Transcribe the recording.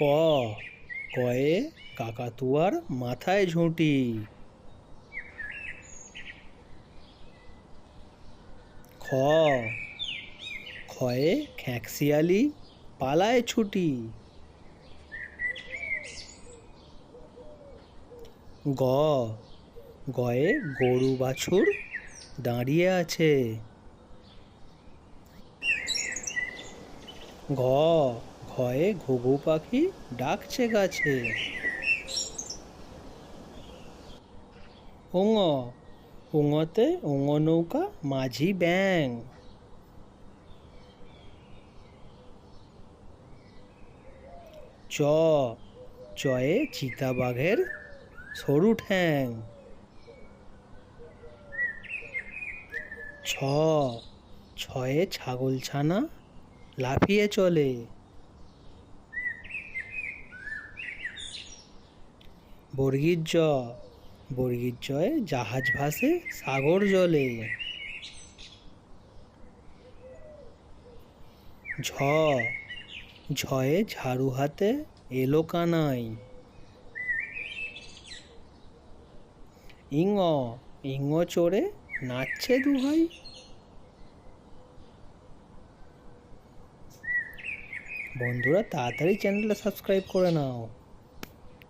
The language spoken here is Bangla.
ক, কয়ে কাকাতুয়ার মাথায় ঝুঁটি। খ খয়ে খ্যাঁকশিয়ালি পালায় ছুটি। গ, গয়ে গরু বাছুর দাঁড়িয়ে আছে। ঘ ঘয়ে ঘুঘু পাখি ডাকছে গাছে। ওঙ ওঙতে ওঙ নৌকা, মাঝি ব্যাং। চ, চয়ে চিতাবাঘের সরু ঠ্যাং। ছ, ছয়ে ছাগল ছানা লাফিয়ে চলে। বর্গীর জ বর্গীর জয়ে জাহাজ ভাসে সাগর জলে। ঝ, ঝয়ে ঝাড়ু হাতে এলো কানাই। ইঙ ইঙ চড়ে নাচছে দুভাই বন্ধুরা, তাড়াতাড়ি চ্যানেলটা সাবস্ক্রাইব করে নাও।